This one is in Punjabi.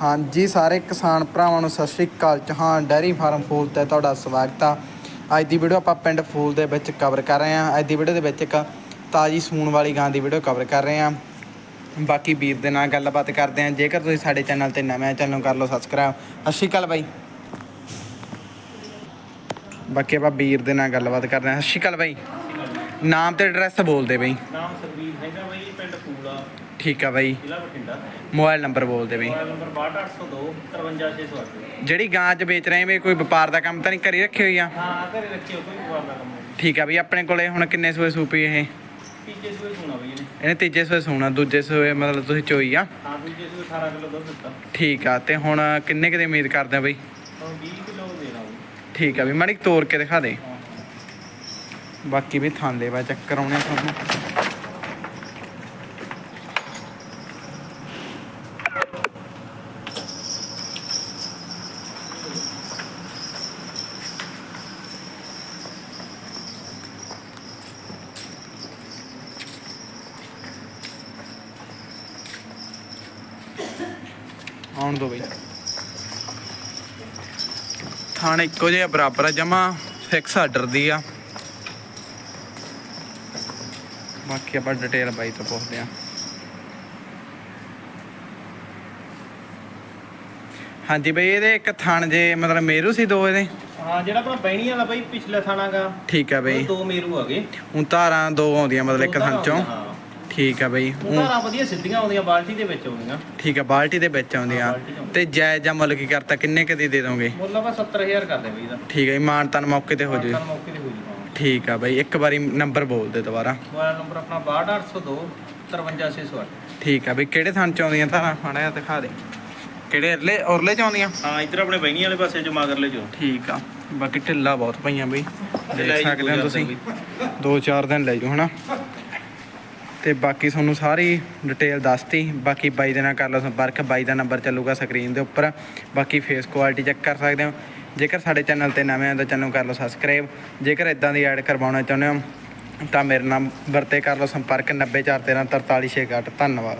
ਹਾਂਜੀ, ਸਾਰੇ ਕਿਸਾਨ ਭਰਾਵਾਂ ਨੂੰ ਸਤਿ ਸ਼੍ਰੀ ਅਕਾਲ। ਚੌਹਾਨ ਡੈਰੀ ਫਾਰਮ ਫੂਲ ਤੇ ਤੁਹਾਡਾ ਸਵਾਗਤ ਆ। ਅੱਜ ਦੀ ਵੀਡੀਓ ਆਪਾਂ ਪਿੰਡ ਫੂਲ ਦੇ ਵਿੱਚ ਕਵਰ ਕਰ ਰਹੇ ਹਾਂ ਅੱਜ ਦੀ ਵੀਡੀਓ ਦੇ ਵਿੱਚ ਇੱਕ ਤਾਜੀ ਸੂਣ ਵਾਲੀ ਗਾਂ ਦੀ ਵੀਡੀਓ ਕਵਰ ਕਰ ਰਹੇ ਹਾਂ ਬਾਕੀ ਵੀਰ ਦੇ ਨਾਲ ਗੱਲਬਾਤ ਕਰਦੇ ਹਾਂ ਜੇਕਰ ਤੁਸੀਂ ਸਾਡੇ ਚੈਨਲ ਤੇ ਨਵੇਂ ਚੈਨਲ ਨੂੰ ਕਰ ਲਓ ਸਬਸਕ੍ਰਾਈਬ ਸਤਿ ਸ਼੍ਰੀ ਅਕਾਲ ਬਾਈ। ਬਾਕੀ ਆਪਾਂ ਵੀਰ ਦੇ ਨਾਲ ਗੱਲਬਾਤ ਕਰਦੇ ਹਾਂ ਸਤਿ ਸ਼੍ਰੀ ਅਕਾਲ ਬਾਈ। ਨਾਮ ਤੇ ਐਡਰੈਸ ਬੋਲਦੇ ਬਾਈ। ਨਾਮ ਸਰਬੀਰ ਹੈਗਾ ਬਾਈ ਪਿੰਡ ਫੂਲਾ ਠੀਕ ਆ ਬਾਈ। ਜ਼ਿਲ੍ਹਾ ਬਠਿੰਡਾ। ਮੋਬਾਈਲ ਨੰਬਰ ਬੋਲਦੇ ਬਾਈ। ਮੋਬਾਈਲ ਨੰਬਰ 62802 53608 ਜਿਹੜੀ ਗਾਂ ਚ ਵੇਚ ਰਹੇ ਵੇ ਕੋਈ ਵਪਾਰ ਦਾ ਕੰਮ ਤਾਂ ਨਹੀਂ ਕਰੀ ਰੱਖੀ ਹੋਈ ਆ? ਹਾਂ ਘਰੇ ਰੱਖਿਓ ਕੋਈ ਵਪਾਰ ਦਾ ਕੰਮ ਨਹੀਂ। ਠੀਕ ਆ ਵੀ ਆਪਣੇ ਕੋਲੇ ਹੁਣ ਕਿੰਨੇ ਸੂਏ ਸੂਪੀ ਇਹ? ਤੀਜੇ ਸੂਏ ਸੁਣਾ ਬਈ ਇਹਨੇ। ਇਹਨੇ ਤੀਜੇ ਸੂਏ ਸੂਣਾ ਦੂਜੇ ਸੂਏ ਮਤਲਬ ਤੁਸੀਂ ਚੋਈ ਆ? ਹਾਂ ਦੂਜੇ ਸੂਏ 18 ਕਿਲੋ ਦੁੱਧ ਦਿੱਤਾ। ਠੀਕ ਆ ਤੇ ਹੁਣ ਕਿੰਨੇ ਕੁ ਦੀ ਉਮੀਦ ਕਰਦੇ ਆ ਬਈ? ਹੁਣ 20 ਕਿਲੋ ਦੇਣਾ ਬਈ। ਠੀਕ ਆ ਵੀ ਮਾੜੀ ਤੋੜ ਕੇ ਦਿਖਾ ਦੇ। ਬਾਕੀ ਵੀ ਥਾਂ ਦੇ ਵਾ, ਚੱਕਰ ਆਉਣੇ ਤੁਹਾਨੂੰ। ਆਉਣ ਦੋ ਬਈ। ਥਾਣੇ ਇੱਕੋ ਜਿਹਾ ਬਰਾਬਰ ਆ, ਜਮਾ ਫਿਕਸ ਆਰਡਰ ਦੀ ਆ। ਬਾਕੀ ਆਪਾਂ ਡਿਟੇਲ ਬਾਈ ਤੋਂ ਪੁੱਛਦੇ ਆ ਹਾਂਜੀ ਬਈ ਇਹਦੇ ਇੱਕ ਥਣ ਜੇ ਮਤਲਬ ਮੇਰੂ ਸੀ ਦੋ ਇਹਦੇ? ਹਾਂ ਜਿਹੜਾ ਆਪਣਾ ਬੈਣੀ ਵਾਲਾ ਬਾਈ ਪਿਛਲੇ ਥਾਣਾਗਾ। ਠੀਕ ਆ ਬਈ। ਦੋ ਮੇਰੂ ਹੈਗੇ ਹੁਣ ਧਾਰਾਂ ਦੋ ਆਉਂਦੀਆਂ ਮਤਲਬ ਇੱਕ ਦੋ ਥਣ ਚੋਂ। ਠੀਕ ਆ ਬਈ। ਧਾਰਾਂ ਵਧੀਆ ਸਿੱਧੀਆਂ ਆਉਂਦੀਆਂ ਬਾਲਟੀ ਦੇ ਵਿੱਚ ਆਉਂਦੀਆਂ। ਠੀਕ ਆ ਬਾਲਟੀ ਦੇ ਵਿੱਚ ਆਉਂਦੀਆਂ। ਤੇ ਜਾਇਜ਼ ਜਾਂ ਮੁੱਲ ਕੀ ਕਰਤਾ ਕਿੰਨੇ ਕਦੀ ਦੇ ਦੋਗੇ? ਮੁੱਲ ਆਪਾਂ 70000 ਕਰਦੇ ਬਈ ਇਹਦਾ। ਠੀਕ ਹੈ ਜੀ ਮਾਨ ਤਨ ਮੌਕੇ ਤੇ ਹੋ ਜੇ। ਮਾਨਤਾਨ ਮੌਕੇ ਤੇ ਹੋ ਜੀ। ਠੀਕ ਆ ਬਈ ਇੱਕ ਵਾਰੀ ਨੰਬਰ ਬੋਲ ਦੇ ਦੁਬਾਰਾ। ਮੋਬਾਈਲ ਨੰਬਰ ਆਪਣਾ 62802 53608 ਠੀਕ ਆ ਬਈ ਕਿਹੜੇ ਥਾਂ ਚ ਆਉਂਦੀਆਂ ਧਾਰਾਂ ਮਾੜਾ ਜਿਹਾ ਦਿਖਾ ਦੇ। ਕਿਹੜੇ ਉਰਲੇ ਉਰਲੇ ਚ ਆਉਂਦੀਆਂ? ਹਾਂ ਇੱਧਰ ਆਪਣੇ ਬੈਣੀ ਵਾਲੇ ਪਾਸੇ ਜੋ ਮਗਰਲੇ ਜੋ ਠੀਕ ਆ ਬਾਕੀ ਢਿੱਲਾ ਬਹੁਤ ਪਈਆਂ ਬਈ। ਦੇਖ ਸਕਦੇ ਹੋ ਤੁਸੀਂ। ਹਜ਼ਾਰ ਦੋ ਚਾਰ ਦਿਨ ਲੈ ਜਾਓ ਹਨਾ? ਤੇ ਬਾਕੀ ਤੁਹਾਨੂੰ ਸਾਰੀ ਡਿਟੇਲ ਦੱਸਤੀ। ਬਾਕੀ ਬਾਈ ਦੇ ਨਾਲ ਕਰ ਲਓ ਸੰਪਰਕ ਬਾਈ ਦਾ ਨੰਬਰ ਚੱਲੂਗਾ ਸਕਰੀਨ ਦੇ ਉੱਪਰ। ਬਾਕੀ ਫੇਸ ਕੁਆਲਿਟੀ ਚੈੱਕ ਕਰ ਸਕਦੇ ਹੋ। ਜੇਕਰ ਸਾਡੇ ਚੈਨਲ ਤੇ ਨਵੇਂ ਆ ਤਾਂ ਚੈਨਲ ਕਰ ਲਓ ਸਬਸਕ੍ਰਾਈਬ ਜੇਕਰ ਇਦਾਂ ਦੀ ਐਡ ਕਰਵਾਉਣਾ ਚਾਹੁੰਦੇ ਹੋ ਤਾਂ ਮੇਰੇ ਨੰਬਰ ਵਰਤੇ ਕਰ ਲਓ ਸੰਪਰਕ 90413 4368 ਧੰਨਵਾਦ।